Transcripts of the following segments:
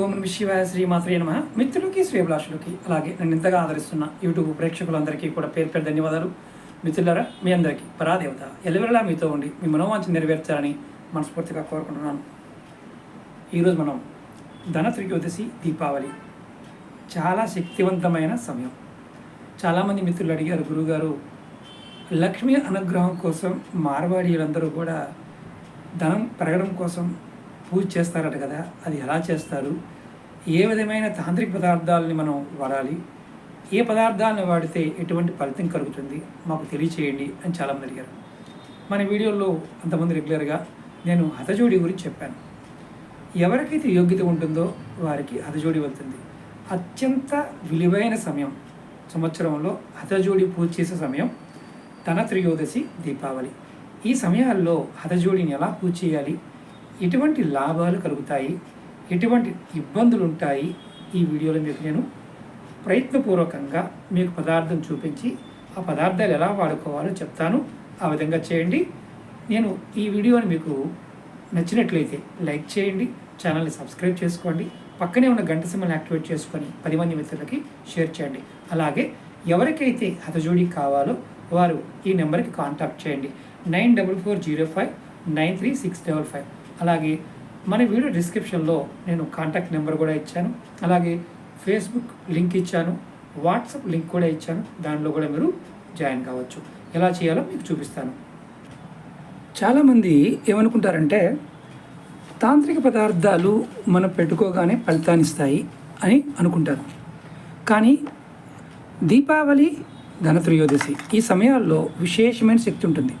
ఓం నమ శివాయ శ్రీమాత్రే నమ. మిత్రులకి శ్రీభిలాషులకి అలాగే నన్ను ఇంతగా ఆదరిస్తున్న యూట్యూబ్ ప్రేక్షకులందరికీ కూడా పేరు పేరు ధన్యవాదాలు. మిత్రులరా మీ అందరికీ పరాదేవత ఎలవెరలా మీతో ఉండి మీ మనోవాంఛ నెరవేర్చాలని మనస్ఫూర్తిగా కోరుకుంటున్నాను. ఈరోజు మనం ధన త్రియోదశి దీపావళి. చాలా శక్తివంతమైన సమయం. చాలామంది మిత్రులు అడిగారు గురుగారు లక్ష్మీ అనుగ్రహం కోసం మార్వాడీలందరూ కూడా ధనం పెరగడం కోసం పూజ చేస్తారట కదా అది ఎలా చేస్తారు? ఏ విధమైన తాంత్రిక పదార్థాలని మనం వాడాలి? ఏ పదార్థాలను వాడితే ఎటువంటి ఫలితం కలుగుతుంది? మాకు తెలియచేయండి అని చాలామంది అడిగారు. మన వీడియోలో అంతమంది రెగ్యులర్గా నేను హతజోడి గురించి చెప్పాను. ఎవరికైతే యోగ్యత ఉంటుందో వారికి హతజోడి వెళ్తుంది. అత్యంత విలువైన సమయం సంవత్సరంలో హతజోడి పూజ చేసే సమయం ధన త్రయోదశి దీపావళి. ఈ సమయాల్లో హతజోడిని ఎలా పూజ చేయాలి? ఎటువంటి లాభాలు కలుగుతాయి ఎటువంటి ఇబ్బందులు ఉంటాయి ఈ వీడియోలో మీకు నేను ప్రయత్నపూర్వకంగా మీకు పదార్థం చూపించి ఆ పదార్థాలు ఎలా వాడుకోవాలో చెప్తాను. ఆ విధంగా చేయండి. నేను ఈ వీడియోని మీకు నచ్చినట్లయితే లైక్ చేయండి ఛానల్ని సబ్స్క్రైబ్ చేసుకోండి పక్కనే ఉన్న గంట సిమ్మల్ని యాక్టివేట్ చేసుకొని పది మంది మిత్రులకి షేర్ చేయండి. అలాగే ఎవరికైతే హతజోడి కావాలో వారు ఈ నెంబర్కి కాంటాక్ట్ చేయండి. Nine double four zero five nine three six double five. అలాగే మన వీడియో డిస్క్రిప్షన్లో నేను కాంటాక్ట్ నెంబర్ కూడా ఇచ్చాను. అలాగే ఫేస్బుక్ లింక్ ఇచ్చాను. వాట్సాప్ లింక్ కూడా ఇచ్చాను. దానిలో కూడా మీరు జాయిన్ కావచ్చు. ఎలా చేయాలో మీకు చూపిస్తాను. చాలామంది ఏమనుకుంటారంటే తాంత్రిక పదార్థాలు మనం పెట్టుకోగానే ఫలితాన్ని ఇస్తాయి అని అనుకుంటారు. కానీ దీపావళి ధనత్రయోదశి ఈ సమయాల్లో విశేషమైన శక్తి ఉంటుంది.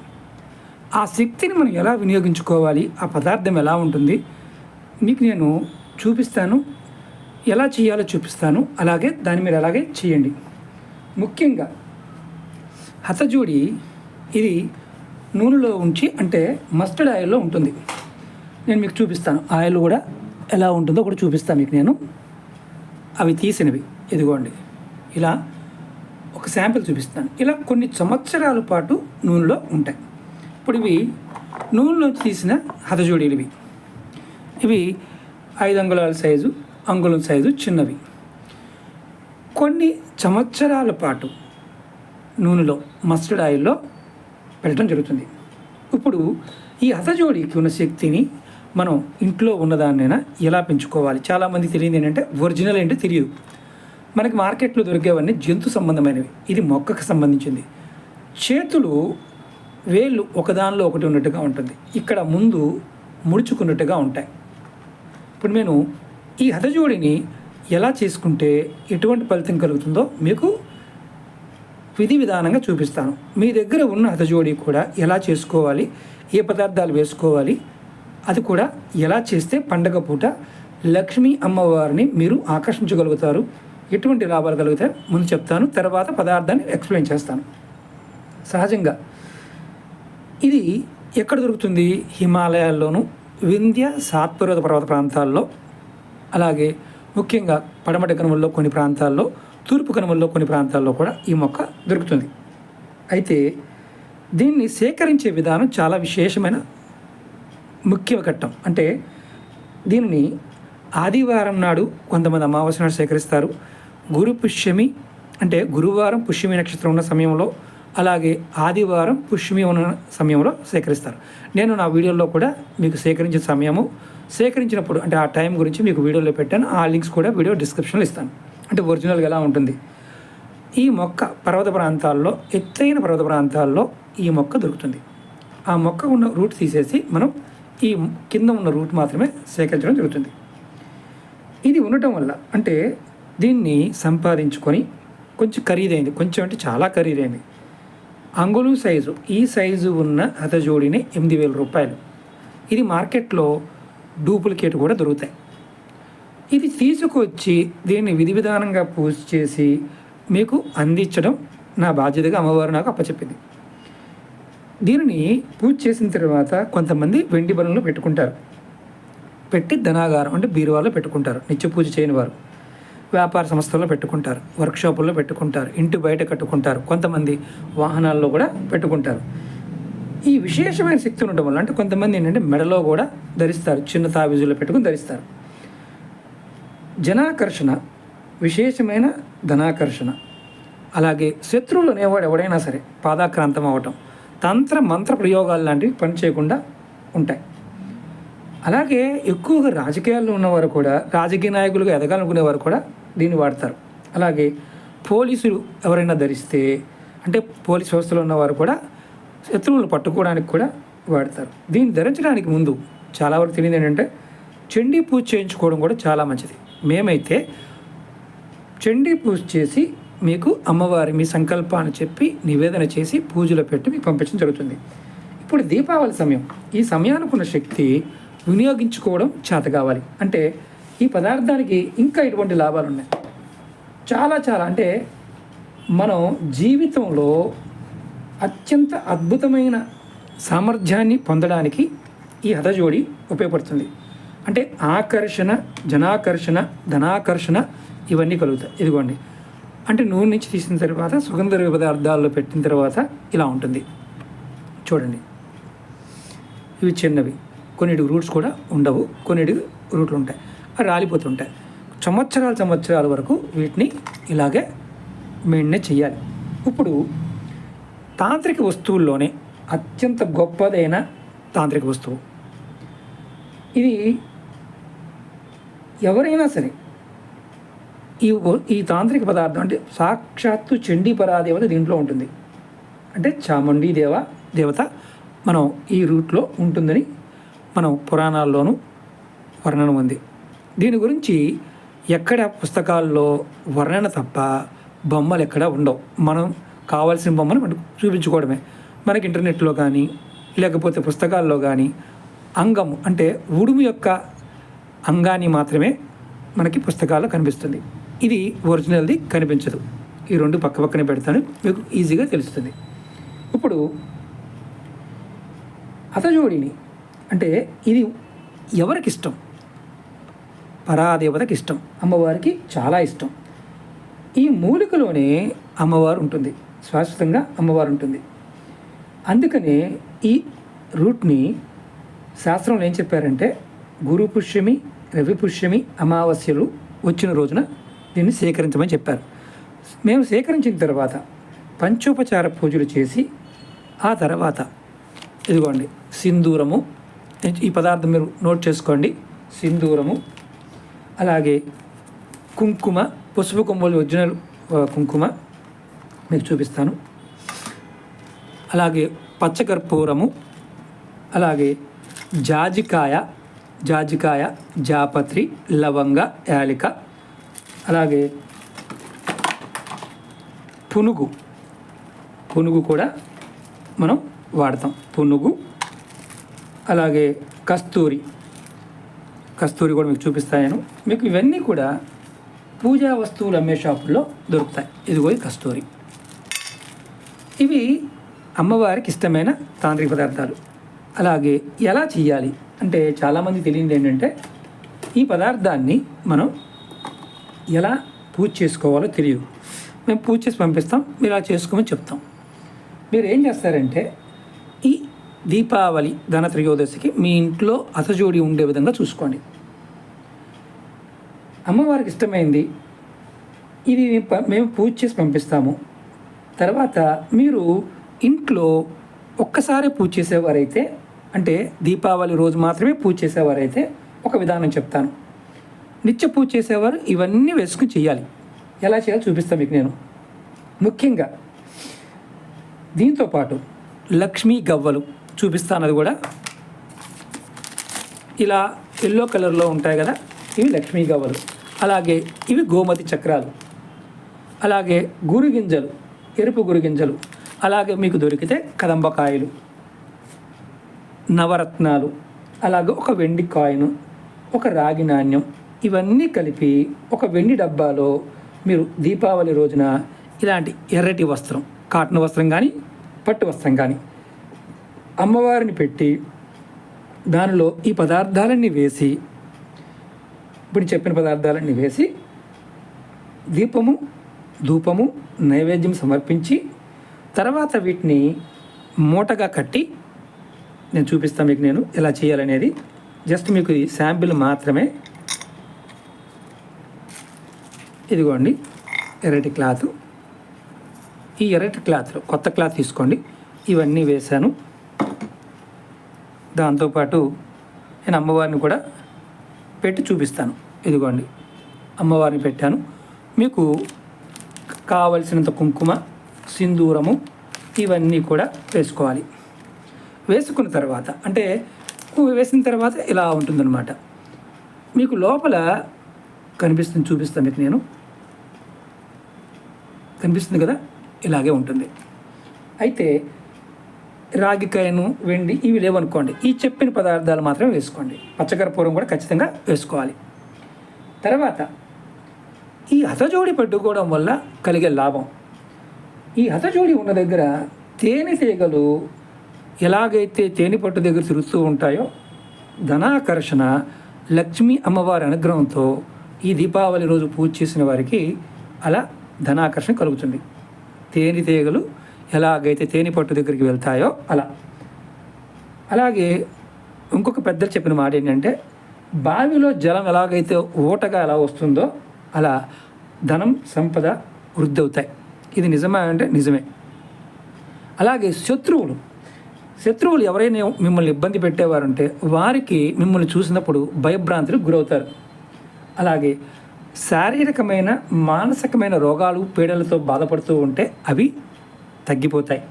ఆ శక్తిని మనం ఎలా వినియోగించుకోవాలి? ఆ పదార్థం ఎలా ఉంటుంది? మీకు నేను చూపిస్తాను. ఎలా చేయాలో చూపిస్తాను. అలాగే దాని మీరు అలాగే చేయండి. ముఖ్యంగా హతజోడి ఇది నూనెలో ఉంచి అంటే మస్టర్డ్ ఆయిల్లో ఉంటుంది. నేను మీకు చూపిస్తాను. ఆయిల్ కూడా ఎలా ఉంటుందో కూడా చూపిస్తాను మీకు నేను. అవి తీసినవి. ఇదిగోండి. ఇలా ఒక శాంపిల్ చూపిస్తాను. ఇలా కొన్ని సంవత్సరాల పాటు నూనెలో ఉంటాయి. ఇప్పుడు ఇవి నూనెలోంచి తీసిన హతజోడీలు ఇవి ఇవి ఐదు అంగుళాల సైజు అంగుళం సైజు చిన్నవి. కొన్ని సంవత్సరాల పాటు నూనెలో మస్టర్డ్ ఆయిల్లో పెట్టడం జరుగుతుంది. ఇప్పుడు ఈ హతజోడికి ఉన్న శక్తిని మనం ఇంట్లో ఉన్నదాన్నైనా ఎలా పెంచుకోవాలి? చాలామంది తెలియదు ఏంటంటే ఒరిజినల్ ఏంటో తెలియదు. మనకి మార్కెట్లో దొరికేవన్నీ జంతు సంబంధమైనవి. ఇది మొక్కకు సంబంధించింది. చేతులు వేళ్ళు ఒకదానిలో ఒకటి ఉన్నట్టుగా ఉంటుంది. ఇక్కడ ముందు ముడుచుకున్నట్టుగా ఉంటాయి. ఇప్పుడు నేను ఈ హతజోడిని ఎలా చేసుకుంటే ఎటువంటి ఫలితం కలుగుతుందో మీకు విధి విధానంగా చూపిస్తాను. మీ దగ్గర ఉన్న హతజోడి కూడా ఎలా చేసుకోవాలి ఏ పదార్థాలు వేసుకోవాలి అది కూడా ఎలా చేస్తే పండగ పూట లక్ష్మీ అమ్మవారిని మీరు ఆకర్షించగలుగుతారు ఎటువంటి లాభాలు కలుగుతాయి ముందు చెప్తాను తర్వాత పదార్థాన్ని ఎక్స్ప్లెయిన్ చేస్తాను. సహజంగా ఇది ఎక్కడ దొరుకుతుంది? హిమాలయాల్లోనూ వింధ్య సాత్పురత పర్వత ప్రాంతాల్లో అలాగే ముఖ్యంగా పడమటి కనుమల్లో కొన్ని ప్రాంతాల్లో తూర్పు కనుమల్లో కొన్ని ప్రాంతాల్లో కూడా ఈ మొక్క దొరుకుతుంది. అయితే దీన్ని సేకరించే విధానం చాలా విశేషమైన ముఖ్య ఘట్టం. అంటే దీనిని ఆదివారం నాడు కొంతమంది అమావాస్య నాడు సేకరిస్తారు. గురు పుష్యమి అంటే గురువారం పుష్యమి నక్షత్రం ఉన్న సమయంలో అలాగే ఆదివారం పుష్యమి ఉన్న సమయంలో సేకరిస్తారు. నేను నా వీడియోలో కూడా మీకు సేకరించిన సమయము సేకరించినప్పుడు అంటే ఆ టైం గురించి మీకు వీడియోలో పెట్టాను. ఆ లింక్స్ కూడా వీడియో డిస్క్రిప్షన్లో ఇస్తాను. అంటే ఒరిజినల్గా ఎలా ఉంటుంది? ఈ మొక్క పర్వత ప్రాంతాల్లో ఎత్తైన పర్వత ప్రాంతాల్లో ఈ మొక్క దొరుకుతుంది. ఆ మొక్క ఉన్న రూట్ తీసేసి మనం ఈ కింద ఉన్న రూట్ మాత్రమే సేకరించడం జరుగుతుంది. ఇది ఉండటం వల్ల అంటే దీన్ని సంపాదించుకొని కొంచెం ఖరీదైంది. కొంచెం అంటే చాలా ఖరీదైంది. అంగుళం సైజు ఈ సైజు ఉన్న హతజోడిని ఎనిమిది వేల రూపాయలు. ఇది మార్కెట్లో డూప్లికేట్ కూడా దొరుకుతాయి. ఇది తీసుకొచ్చి దీన్ని విధి విధానంగా పూజ చేసి మీకు అందించడం నా బాధ్యతగా అమ్మవారు నాకు అప్పచెప్పింది. దీనిని పూజ చేసిన తర్వాత కొంతమంది వెండి బలంలో పెట్టుకుంటారు. పెట్టి ధనాగారం అంటే బీరువాలో పెట్టుకుంటారు. నిత్య పూజ చేయని వారు. వ్యాపార సంస్థల్లో పెట్టుకుంటారు వర్క్షాపుల్లో పెట్టుకుంటారు ఇంటి బయట కట్టుకుంటారు కొంతమంది వాహనాల్లో కూడా పెట్టుకుంటారు. ఈ విశేషమైన శక్తి ఉండడం వల్ల అంటే కొంతమంది ఏంటంటే మెడలో కూడా ధరిస్తారు చిన్న తాబీజులో పెట్టుకుని ధరిస్తారు. జనాకర్షణ విశేషమైన ధనాకర్షణ. అలాగే శత్రువులు అనేవాడు ఎవడైనా సరే పాదాక్రాంతం అవటం తంత్ర మంత్ర ప్రయోగాలు లాంటివి పనిచేయకుండా ఉంటాయి. అలాగే ఎక్కువగా రాజకీయాల్లో ఉన్నవారు కూడా రాజకీయ నాయకులుగా ఎదగాలనుకునేవారు కూడా దీన్ని వాడతారు. అలాగే పోలీసులు ఎవరైనా ధరిస్తే అంటే పోలీస్ వ్యవస్థలో ఉన్నవారు కూడా శత్రువులు పట్టుకోవడానికి కూడా వాడతారు. దీన్ని ధరించడానికి ముందు చాలా వరకు తెలియదు ఏంటంటే చండీ పూజ చేయించుకోవడం కూడా చాలా మంచిది. మేమైతే చండీ పూజ చేసి మీకు అమ్మవారి మీ సంకల్పాన్ని చెప్పి నివేదన చేసి పూజలు పెట్టి మీకు పంపించడం జరుగుతుంది. ఇప్పుడు దీపావళి సమయం. ఈ సమయానికి ఉన్న శక్తి వినియోగించుకోవడం చేత కావాలి. అంటే ఈ పదార్థానికి ఇంకా ఎటువంటి లాభాలు ఉన్నాయి. చాలా చాలా. అంటే మనం జీవితంలో అత్యంత అద్భుతమైన సామర్థ్యాన్ని పొందడానికి ఈ హతజోడి ఉపయోగపడుతుంది. అంటే ఆకర్షణ జనాకర్షణ ధనాకర్షణ ఇవన్నీ కలుగుతాయి. ఇదిగోండి. అంటే నూనె నుంచి తీసిన తర్వాత సుగంధ పదార్థాల్లో పెట్టిన తర్వాత ఇలా ఉంటుంది. చూడండి. ఇవి చిన్నవి. కొన్నిటికి రూట్స్ కూడా ఉండవు. కొన్నిటి రూట్లు ఉంటాయి. రాలిపోతుంటాయి. సంవత్సరాల సంవత్సరాల వరకు వీటిని ఇలాగే మెయింటైన్ చేయాలి. ఇప్పుడు తాంత్రిక వస్తువుల్లోనే అత్యంత గొప్పదైన తాంత్రిక వస్తువు. ఇది ఎవరైనా సరే ఈ ఈ తాంత్రిక పదార్థం అంటే సాక్షాత్తు చండీ పరాదేవత దీంట్లో ఉంటుంది. అంటే చాముండీ దేవ దేవత మనం ఈ రూట్లో ఉంటుందని మనం పురాణాల్లోనూ వర్ణన ఉంది. దీని గురించి ఎక్కడ పుస్తకాల్లో వర్ణన తప్ప బొమ్మలు ఎక్కడ ఉండవు. మనం కావాల్సిన బొమ్మను మనకు చూపించుకోవడమే. మనకి ఇంటర్నెట్లో కానీ లేకపోతే పుస్తకాల్లో కానీ అంగం అంటే ఉడుము యొక్క అంగాన్ని మాత్రమే మనకి పుస్తకాల్లో కనిపిస్తుంది. ఇది ఒరిజినల్ది కనిపించదు. ఈ రెండు పక్క పక్కనే పెడతాను మీకు ఈజీగా తెలుస్తుంది. ఇప్పుడు అతజోడిని అంటే ఇది ఎవరికి ఇష్టం పరాదేవతకి ఇష్టం. అమ్మవారికి చాలా ఇష్టం. ఈ మూలికలోనే అమ్మవారు ఉంటుంది. శాశ్వతంగా అమ్మవారు ఉంటుంది. అందుకనే ఈ రూట్ని శాస్త్రంలో ఏం చెప్పారంటే గురు పుష్యమి రవి పుష్యమి అమావాస్యలు వచ్చిన రోజున దీన్ని సేకరించమని చెప్పారు. మేము సేకరించిన తర్వాత పంచోపచార పూజలు చేసి ఆ తర్వాత ఇదిగోండి సింధూరము. ఈ పదార్థం మీరు నోట్ చేసుకోండి. సింధూరము అలాగే కుంకుమ పసుపు కొమ్మలు ఒరిజినల్ కుంకుమ మీకు చూపిస్తాను. అలాగే పచ్చకర్పూరము అలాగే జాజికాయ జాజికాయ జాపత్రి లవంగ యాలిక అలాగే పునుగు పునుగు కూడా మనం వాడతాం. పునుగు అలాగే కస్తూరి కస్తూరి కూడా మీకు చూపిస్తాను మీకు ఇవన్నీ కూడా పూజా వస్తువులు అమ్మే షాపుల్లో దొరుకుతాయి. ఇదిగో కస్తూరి. ఇవి అమ్మవారికి ఇష్టమైన తాంత్రిక పదార్థాలు. అలాగే ఎలా చేయాలి అంటే చాలామంది తెలియదు ఏంటంటే ఈ పదార్థాన్ని మనం ఎలా పూజ చేసుకోవాలో తెలియదు. మేము పూజ చేసి పంపిస్తాం మీరు ఇలా చేసుకోమని చెప్తాం. మీరు ఏం చేస్తారంటే ఈ దీపావళి ధన త్రయోదశికి మీ ఇంట్లో అసజోడి ఉండే విధంగా చూసుకోండి. అమ్మవారికి ఇష్టమైంది. ఇది ప- మేము పూజ చేసి పంపిస్తాము. తర్వాత మీరు ఇంట్లో ఒక్కసారి పూజ చేసేవారైతే అంటే దీపావళి రోజు మాత్రమే పూజ చేసేవారైతే ఒక విధానం చెప్తాను. నిత్య పూజ చేసేవారు ఇవన్నీ వేసుకుని చేయాలి. ఎలా చేయాలో చూపిస్తాను మీకు నేను. ముఖ్యంగా దీంతో పాటు లక్ష్మీ గవ్వలు చూపిస్తాను అది కూడా. ఇలా ఎల్లో కలర్లో ఉంటాయి కదా ఇవి లక్ష్మీ గవ్వలు. అలాగే ఇవి గోమతి చక్రాలు. అలాగే గురిగింజలు ఎరుపు గురిగింజలు అలాగే మీకు దొరికితే కదంబకాయలు నవరత్నాలు అలాగే ఒక వెండి కాయిన్ ఒక రాగి నాణ్యం ఇవన్నీ కలిపి ఒక వెండి డబ్బాలో మీరు దీపావళి రోజున ఇలాంటి ఎర్రటి వస్త్రం కాటన్ వస్త్రం కానీ పట్టు వస్త్రం కానీ అమ్మవారిని పెట్టి దానిలో ఈ పదార్థాలన్నీ వేసి ఇప్పుడు చెప్పిన పదార్థాలన్నీ వేసి దీపము ధూపము నైవేద్యం సమర్పించి తర్వాత వీటిని మూటగా కట్టి నేను చూపిస్తాను మీకు నేను ఎలా చేయాలనేది. జస్ట్ మీకు ఈ శాంపిల్ మాత్రమే. ఇదిగోండి ఎర్రటి క్లాత్. ఈ ఎర్రటి క్లాత్లో కొత్త క్లాత్ తీసుకోండి. ఇవన్నీ వేశాను. దాంతోపాటు నేను అమ్మవారిని కూడా పెట్టి చూపిస్తాను. ఇదిగోండి. అమ్మవారిని పెట్టాను. మీకు కావలసినంత కుంకుమ సింధూరము ఇవన్నీ కూడా వేసుకోవాలి. వేసుకున్న తర్వాత అంటే వేసిన తర్వాత ఇలా ఉంటుందన్నమాట. మీకు లోపల కనిపిస్తుంది చూపిస్తాను మీకు నేను. కనిపిస్తుంది కదా? ఇలాగే ఉంటుంది. అయితే రాగికాయను వెండి ఇవి లేవనుకోండి. ఈ చెప్పిన పదార్థాలు మాత్రమే వేసుకోండి. పచ్చకర్పూరం కూడా ఖచ్చితంగా వేసుకోవాలి. తర్వాత ఈ హతజోడి పెట్టుకోవడం వల్ల కలిగే లాభం. ఈ హతజోడి ఉన్న దగ్గర తేనెటీగలు ఎలాగైతే తేనె పట్టు దగ్గర తిరుగుతూ ఉంటాయో ధనాకర్షణ లక్ష్మీ అమ్మవారి అనుగ్రహంతో ఈ దీపావళి రోజు పూజ చేసిన వారికి అలా ధనాకర్షణ కలుగుతుంది. తేనెటీగలు ఎలాగైతే తేనె పట్టు దగ్గరికి వెళ్తాయో అలా. అలాగే ఇంకొక పెద్దలు చెప్పిన మాట ఏంటంటే బావిలో జలం ఎలాగైతే ఊటగా ఎలా వస్తుందో అలా ధనం సంపద వృద్ధి అవుతాయి ఇది నిజమే అంటే నిజమే. అలాగే శత్రువులు. శత్రువులు ఎవరైనా మిమ్మల్ని ఇబ్బంది పెట్టేవారంటే వారికి మిమ్మల్ని చూసినప్పుడు భయభ్రాంతులకు గురవుతారు. అలాగే శారీరకమైన మానసికమైన రోగాలు పీడలతో బాధపడుతూ ఉంటే అవి తగ్గిపోతాయి.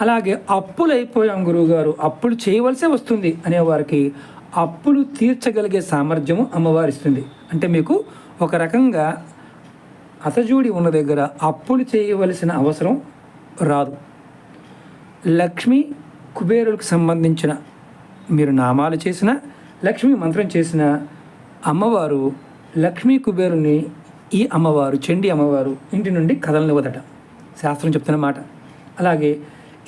అలాగే అప్పులు అయిపోయాం గురువుగారు. అప్పులు చేయవలసే వస్తుంది అనేవారికి అప్పులు తీర్చగలిగే సామర్థ్యము అమ్మవారిస్తుంది. అంటే మీకు ఒక రకంగా అతజూడి ఉన్న దగ్గర అప్పులు చేయవలసిన అవసరం రాదు. లక్ష్మి కుబేరులకు సంబంధించిన మీరు నామాలు చేసిన లక్ష్మీ మంత్రం చేసిన అమ్మవారు లక్ష్మీ కుబేరుని ఈ అమ్మవారు చెండి అమ్మవారు ఇంటి నుండి కదలనివ్వదట. శాస్త్రం చెప్తున్న మాట. అలాగే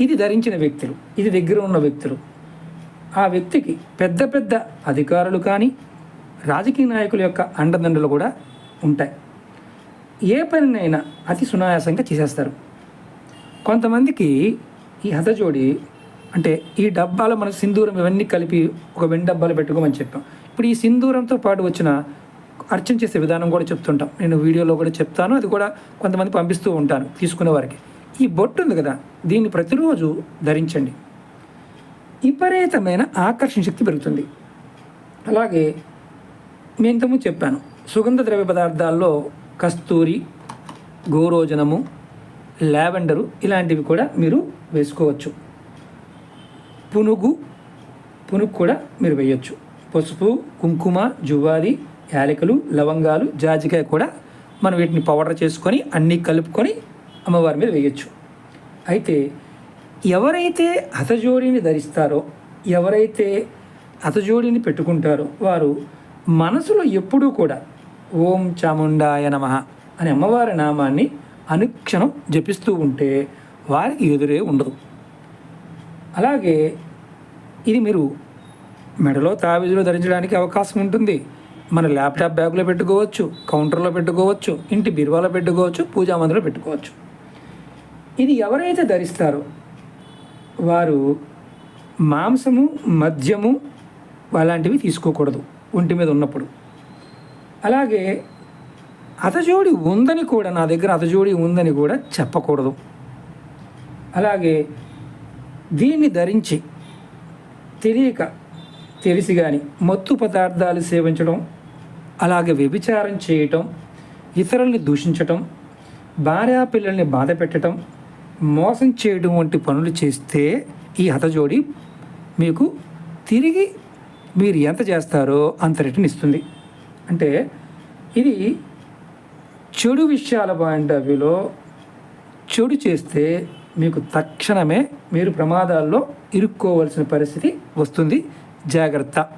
ఇది ధరించిన వ్యక్తులు ఇది దగ్గర ఉన్న వ్యక్తులు. ఆ వ్యక్తికి పెద్ద పెద్ద అధికారులు కానీ రాజకీయ నాయకుల యొక్క అండదండలు కూడా ఉంటాయి. ఏ పనినైనా అతి సునాయాసంగా చేసేస్తారు. కొంతమందికి ఈ హతజోడి అంటే ఈ డబ్బాలో మన సింధూరం ఇవన్నీ కలిపి ఒక వెండి డబ్బాలో పెట్టుకోమని చెప్పాం. ఇప్పుడు ఈ సింధూరంతో పాటు వచ్చిన అర్చన చేసే విధానం కూడా చెప్తుంటాం. నేను వీడియోలో కూడా చెప్తాను. అది కూడా కొంతమంది పంపిస్తూ ఉంటాను తీసుకునే వారికి. ఈ బొట్టు ఉంది కదా దీన్ని ప్రతిరోజు ధరించండి. విపరీతమైన ఆకర్షణ శక్తి పెరుగుతుంది. అలాగే నేను ఇంతకుముందు చెప్పాను సుగంధ ద్రవ్య పదార్థాల్లో కస్తూరి గోరోజనము లావెండరు ఇలాంటివి కూడా మీరు వేసుకోవచ్చు. పునుగు పునుగు కూడా మీరు వేయొచ్చు. పసుపు కుంకుమ జువారి యాలకులు లవంగాలు జాజికాయ కూడా మనం వీటిని పౌడర్ చేసుకొని అన్నీ కలుపుకొని అమ్మవారి మీద వేయచ్చు. అయితే ఎవరైతే హతజోడిని ధరిస్తారో ఎవరైతే హతజోడిని పెట్టుకుంటారో వారు మనసులో ఎప్పుడూ కూడా ఓం చాముండాయ నమ అనే అమ్మవారి నామాన్ని అనుక్షణం జపిస్తూ ఉంటే వారికి ఎదురే ఉండదు. అలాగే ఇది మీరు మెడలో తావిజులు ధరించడానికి అవకాశం ఉంటుంది. మన ల్యాప్టాప్ బ్యాగ్లో పెట్టుకోవచ్చు కౌంటర్లో పెట్టుకోవచ్చు ఇంటి బీరువాలో పెట్టుకోవచ్చు పూజా మందిలో పెట్టుకోవచ్చు. ఇది ఎవరైతే ధరిస్తారో వారు మాంసము మద్యము అలాంటివి తీసుకోకూడదు ఒంటి మీద ఉన్నప్పుడు. అలాగే అతజోడి ఉందని కూడా నా దగ్గర అతజోడి ఉందని కూడా చెప్పకూడదు. అలాగే దీన్ని ధరించి తెలియక తెలిసి కానీ మత్తు పదార్థాలు సేవించడం అలాగే వ్యభిచారం చేయటం ఇతరుల్ని దూషించటం భార్యా పిల్లల్ని బాధ పెట్టడం మోసం చేయడం వంటి పనులు చేస్తే ఈ హతజోడి మీకు తిరిగి మీరు ఎంత చేస్తారో అంత రిటర్న్ ఇస్తుంది. అంటే ఇది చెడు విషయాల పాయింట్ ఆఫ్ వ్యూలో చెడు చేస్తే మీకు తక్షణమే మీరు ప్రమాదాల్లో ఇరుక్కోవలసిన పరిస్థితి వస్తుంది. జాగ్రత్త.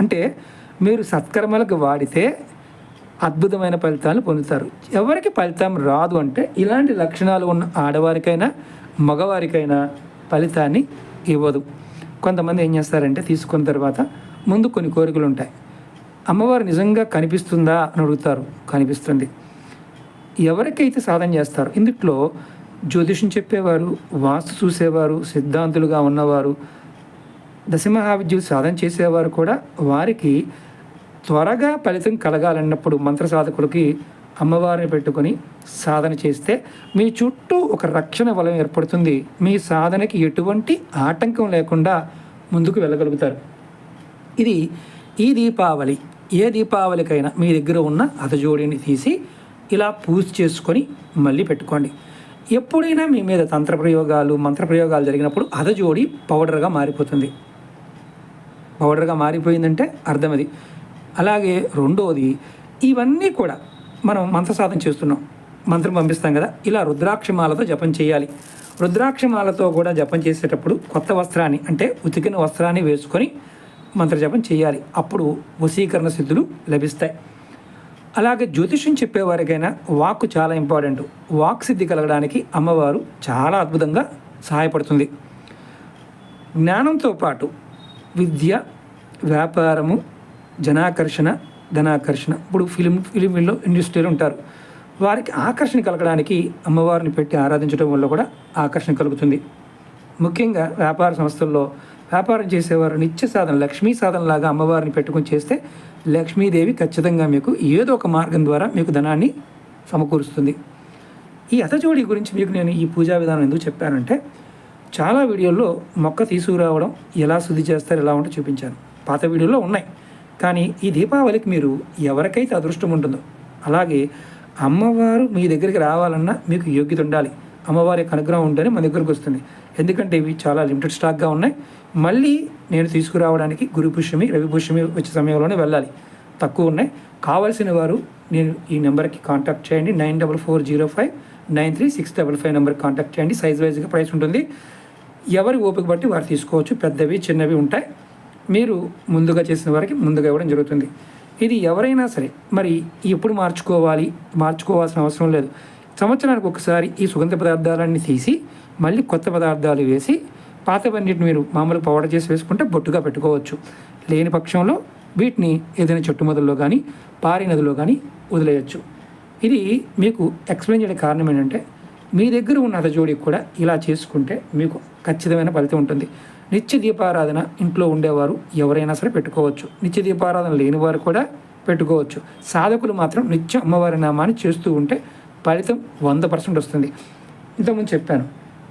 అంటే మీరు సత్కర్మలకు వాడితే అద్భుతమైన ఫలితాలు పొందుతారు. ఎవరికి ఫలితం రాదు అంటే ఇలాంటి లక్షణాలు ఉన్న ఆడవారికైనా మగవారికైనా ఫలితాన్ని ఇవ్వదు. కొంతమంది ఏం చేస్తారంటే తీసుకున్న తర్వాత ముందు కొన్ని కోరికలు ఉంటాయి. అమ్మవారు నిజంగా కనిపిస్తుందా అని అడుగుతారు. కనిపిస్తుంది. ఎవరికైతే సాధన చేస్తారు? ఇందుట్లో జ్యోతిషం చెప్పేవారు వాస్తు చూసేవారు సిద్ధాంతులుగా ఉన్నవారు దశమహావిద్యులు సాధన చేసేవారు కూడా వారికి త్వరగా ఫలితం కలగాలన్నప్పుడు మంత్ర సాధకుడికి అమ్మవారిని పెట్టుకొని సాధన చేస్తే మీ చుట్టూ ఒక రక్షణ వలయం ఏర్పడుతుంది. మీ సాధనకి ఎటువంటి ఆటంకం లేకుండా ముందుకు వెళ్ళగలుగుతారు. ఇది ఈ దీపావళి ఏ దీపావళికైనా మీ దగ్గర ఉన్న అతజోడిని తీసి ఇలా పూజ చేసుకొని మళ్ళీ పెట్టుకోండి. ఎప్పుడైనా మీ మీద తంత్ర ప్రయోగాలు మంత్ర ప్రయోగాలు జరిగినప్పుడు అదజోడి పౌడర్గా మారిపోతుంది. పౌడర్గా మారిపోయిందంటే అర్థం అది అలాగే రెండోది ఇవన్నీ కూడా మనం మంత్ర సాధన చేస్తున్నాం. మంత్రం పంపిస్తాం కదా ఇలా రుద్రాక్షమాలతో జపం చేయాలి. రుద్రాక్షమాలతో కూడా జపం చేసేటప్పుడు కొత్త వస్త్రాన్ని అంటే ఉతికిన వస్త్రాన్ని వేసుకొని మంత్రజపం చేయాలి. అప్పుడు వశీకరణ సిద్ధులు లభిస్తాయి. అలాగే జ్యోతిష్యం చెప్పేవారికైనా వాక్కు చాలా ఇంపార్టెంట్. వాక్ సిద్ధి కలగడానికి అమ్మవారు చాలా అద్భుతంగా సహాయపడుతుంది. జ్ఞానంతో పాటు విద్య వ్యాపారము జనాకర్షణ ధనాకర్షణ. ఇప్పుడు ఫిలిం ఫిలింలో ఇండస్ట్రీలు ఉంటారు. వారికి ఆకర్షణ కలగడానికి అమ్మవారిని పెట్టి ఆరాధించడం వల్ల కూడా ఆకర్షణ కలుగుతుంది. ముఖ్యంగా వ్యాపార సంస్థల్లో వ్యాపారం చేసేవారు నిత్య సాధన లక్ష్మీ సాధన లాగా అమ్మవారిని పెట్టుకుని చేస్తే లక్ష్మీదేవి ఖచ్చితంగా మీకు ఏదో ఒక మార్గం ద్వారా మీకు ధనాన్ని సమకూరుస్తుంది. ఈ అతజోడి గురించి మీకు నేను ఈ పూజా విధానం ఎందుకు చెప్పానంటే చాలా వీడియోల్లో మొక్క తీసుకురావడం ఎలా శుద్ధి చేస్తారు ఎలా ఉంటే చూపించాను. పాత వీడియోలో ఉన్నాయి. కానీ ఈ దీపావళికి మీరు ఎవరికైతే అదృష్టం ఉంటుందో అలాగే అమ్మవారు మీ దగ్గరికి రావాలన్నా మీకు యోగ్యత ఉండాలి. అమ్మవారి యొక్క అనుగ్రహం ఉంటేనే మన దగ్గరకు వస్తుంది. ఎందుకంటే ఇవి చాలా లిమిటెడ్ స్టాక్గా ఉన్నాయి. మళ్ళీ నేను తీసుకురావడానికి గురు పుష్యమి రవి పుష్యమి వచ్చే సమయంలోనే వెళ్ళాలి. తక్కువ ఉన్నాయి. కావాల్సిన వారు నేను ఈ నెంబర్కి కాంటాక్ట్ చేయండి. Nine double four zero five nine three six double five నెంబర్కి కాంటాక్ట్ చేయండి. సైజ్ వైజ్గా ప్రైస్ ఉంటుంది. ఎవరి ఓపిక బట్టి వారు తీసుకోవచ్చు. పెద్దవి చిన్నవి ఉంటాయి. మీరు ముందుగా చేసిన వారికి ముందుగా ఇవ్వడం జరుగుతుంది. ఇది ఎవరైనా సరే మరి ఎప్పుడు మార్చుకోవాలి? మార్చుకోవాల్సిన అవసరం లేదు. సంవత్సరానికి ఒకసారి ఈ సుగంధ పదార్థాలన్నీ తీసి మళ్ళీ కొత్త పదార్థాలు వేసి పాతవన్నిటిని మీరు మామూలుగా పౌడర్ చేసి వేసుకుంటే బొట్టుగా పెట్టుకోవచ్చు. లేని పక్షంలో వీటిని ఏదైనా చెట్టు మొదల్లో కానీ పారి నదిలో కానీ వదిలేయచ్చు. ఇది మీకు ఎక్స్ప్లెయిన్ చేయడానికి కారణం ఏంటంటే మీ దగ్గర ఉన్న అతజోడికి కూడా ఇలా చేసుకుంటే మీకు ఖచ్చితమైన ఫలితం ఉంటుంది. నిత్య దీపారాధన ఇంట్లో ఉండేవారు ఎవరైనా సరే పెట్టుకోవచ్చు. నిత్య దీపారాధన లేని వారు కూడా పెట్టుకోవచ్చు. సాధకులు మాత్రం నిత్యం అమ్మవారి నామాన్ని చేస్తూ ఉంటే ఫలితం వంద పర్సెంట్ వస్తుంది. ఇంతకుముందు చెప్పాను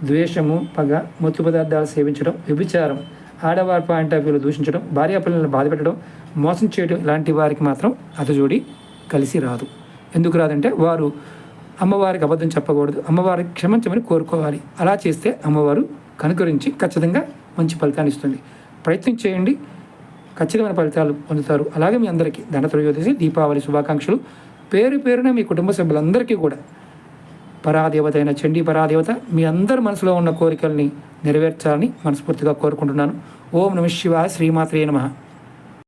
ద్వేషము పగ మత్తు పదార్థాలు సేవించడం వ్యభిచారం ఆడవారి పాయింట్ ఆఫ్ వ్యూలో దూషించడం భార్య పిల్లల్ని బాధ పెట్టడం మోసం చేయడం ఇలాంటి వారికి మాత్రం అతజోడి కలిసి రాదు. ఎందుకు రాదంటే వారు అమ్మవారికి అబద్ధం చెప్పకూడదు. అమ్మవారికి క్షమించమని కోరుకోవాలి. అలా చేస్తే అమ్మవారు కనుకరించి ఖచ్చితంగా మంచి ఫలితాన్ని ఇస్తుంది. ప్రయత్నం చేయండి. ఖచ్చితమైన ఫలితాలు పొందుతారు. అలాగే మీ అందరికీ ధనత్రయోదశి దీపావళి శుభాకాంక్షలు. పేరు పేరున మీ కుటుంబ సభ్యులందరికీ కూడా పరాదేవత అయిన చండీ పరాదేవత మీ అందరి మనసులో ఉన్న కోరికల్ని నెరవేర్చాలని మనస్ఫూర్తిగా కోరుకుంటున్నాను. ఓం నమ శివాయ శ్రీమాత్రే నమః.